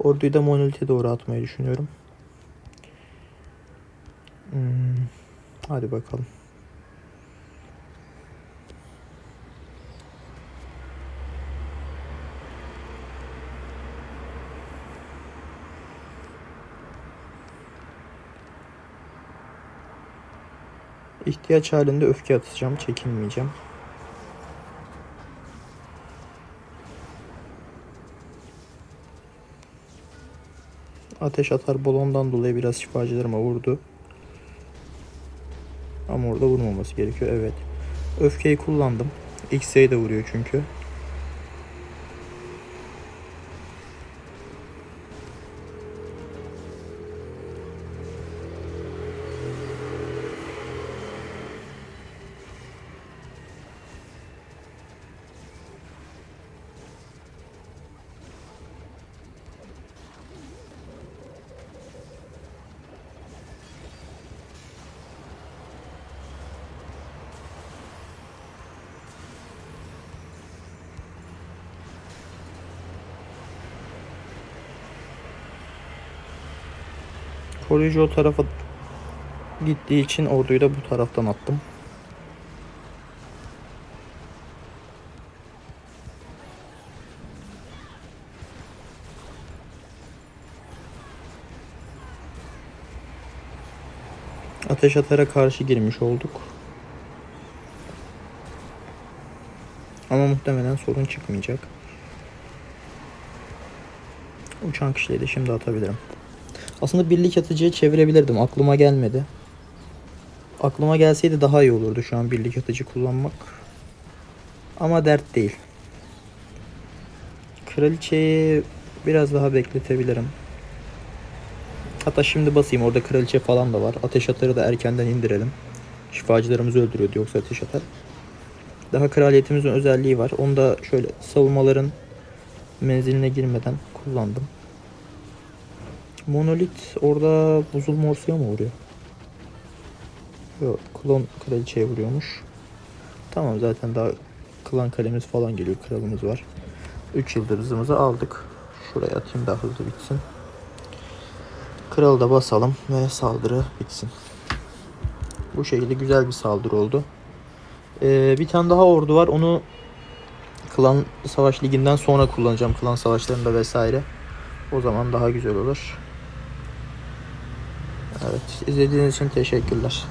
Orduyu da monolite doğru atmayı düşünüyorum. Hmm, Hadi bakalım. İhtiyaç halinde öfke atacağım. Çekinmeyeceğim. Ateş atar balondan dolayı biraz şifacılarıma vurdu. Ama orada vurmaması gerekiyor. Evet. Öfkeyi kullandım. X'e de vuruyor çünkü. Koruyucu o tarafa gittiği için orduyu da bu taraftan attım. Ateş atara karşı girmiş olduk. Ama muhtemelen sorun çıkmayacak. Uçan kişiyi de şimdi atabilirim. Aslında birlik atıcıya çevirebilirdim. Aklıma gelmedi. Aklıma gelseydi daha iyi olurdu şu an birlik atıcı kullanmak. Ama dert değil. Kraliçeyi biraz daha bekletebilirim. Hatta şimdi basayım. Orada kraliçe falan da var. Ateş atarı da erkenden indirelim. Şifacılarımızı öldürüyordu yoksa ateş atar. Daha kraliyetimizin özelliği var. Onu da şöyle savunmaların menziline girmeden kullandım. Monolit orada buzul morsuya mı vuruyor? Yok klon kraliçeye vuruyormuş. Tamam zaten daha klan kalemiz falan geliyor. Kralımız var. 3 yıldızımızı aldık. Şuraya atayım daha hızlı bitsin. Kralı da basalım ve saldırı bitsin. Bu şekilde güzel bir saldırı oldu. Ee, bir tane daha ordu var. Onu klan savaş liginden sonra kullanacağım. Klan savaşlarında vesaire. O zaman daha güzel olur. Evet, izlediğiniz için teşekkürler.